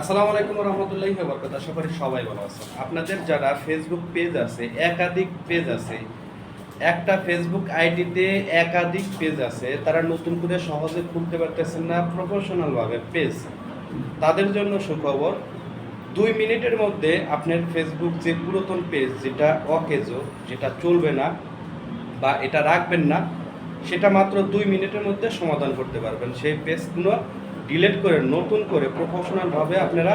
আসসালামু আলাইকুম রহমতুল্লাহি বরকত আশা করি সবাই ভালো আছেন। আপনাদের যারা ফেসবুক পেজ আছে, একাধিক পেজ আছে, একটা ফেসবুক আইডিতে একাধিক পেজ আছে, তারা নতুন করে সহজে খুলতে পারতেছেন না প্রফেশনালভাবে পেজ তাদের জন্য সুখবর, দুই মিনিটের মধ্যে আপনার ফেসবুক যে পুরাতন পেজ যেটা অকেজো, যেটা চলবে না বা এটা রাখবেন না, সেটা মাত্র দুই মিনিটের মধ্যে সমাধান করতে পারবেন। সেই পেজগুলো ডিলিট করে, নতুন করে প্রফেশনালভাবে আপনারা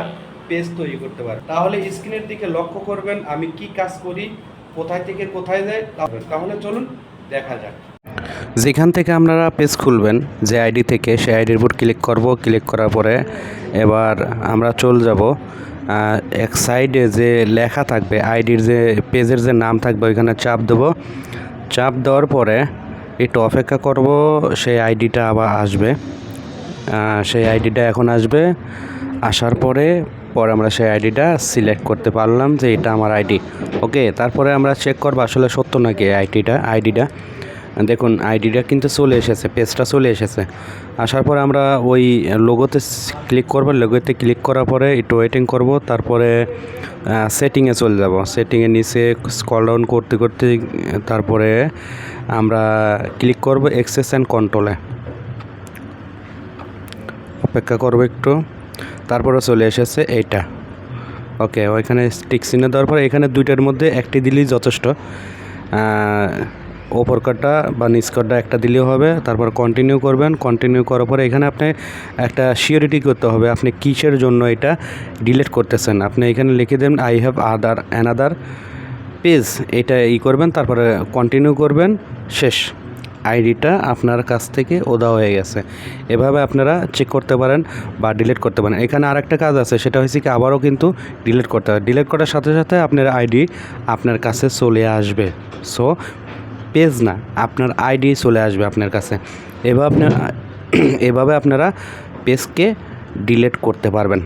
পেজ তৈরি করতে পারেন। তাহলে স্ক্রিনের দিকে লক্ষ্য করবেন আমি কি কাজ করি, কোথায় থেকে কোথায় যাই তাহলে চলুন দেখা যাক। যেখান থেকে আপনারা পেজ খুলবেন, যে আইডি থেকে, সেই আইডির উপর ক্লিক করব। ক্লিক করার পরে এবার আমরা চলে যাব এক সাইডে যে লেখা থাকবে আইডির যে পেজের যে নাম থাকবে, ওইখানে চাপ দেবো। চাপ দেওয়ার পরে একটু অপেক্ষা করব, সেই আইডিটা আবার আসবে। সেই আইডিটা এখন আসবে। আসার পরে পরে আমরা সেই আইডিটা সিলেক্ট করতে পারলাম যে এটা আমার আইডি। ওকে, তারপরে আমরা চেক করব আসলে সত্য নাকি আইডিটা আইডিটা। দেখুন, আইডিটা কিন্তু চলে এসেছে পেজটা চলে এসেছে। আসার পরে আমরা ওই লোগোতে ক্লিক করব লোগোতে ক্লিক করার পরে একটু ওয়েটিং করব, তারপরে সেটিংয়ে চলে যাব। সেটিংয়ের নিচে স্কল ডাউন করতে করতে, তারপরে আমরা ক্লিক করব এক্সেস অ্যান্ড কন্ট্রোলে অপেক্ষা করব একটু। তারপরে চলে এসেছে এইটা। ওকে, ওইখানে স্টিক চিহ্ন দেওয়ার পরে এখানে দুইটার মধ্যে একটি দিলেই যথেষ্ট। ওপর কাটটা বা নিচ একটা দিলেও হবে, তারপর কন্টিনিউ করবেন। কন্টিনিউ করার পরে এখানে আপনি একটা শিওরিটি করতে হবে, আপনি কিসের জন্য এটা ডিলিট করতেছেন? আপনি এখানে লিখে দেন I have other another page এটা ই করবেন, তারপরে কন্টিনিউ করবেন, শেষ। আইডিটা আপনার কাছ থেকে ওদা হয়ে গেছে। এভাবে আপনারা চেক করতে পারেন বা ডিলিট করতে পারেন। এখানে আরেকটা কাজ আছে, সেটা হয়েছে কি আবারও কিন্তু ডিলিট করতে হবে ডিলিট করার সাথে সাথে আপনার আইডি আপনার কাছে চলে আসবে। সো পেজ না, আপনার আইডি চলে আসবে আপনার কাছে। এভাবে আপনার, এভাবে আপনারা পেজকে ডিলিট করতে পারবেন।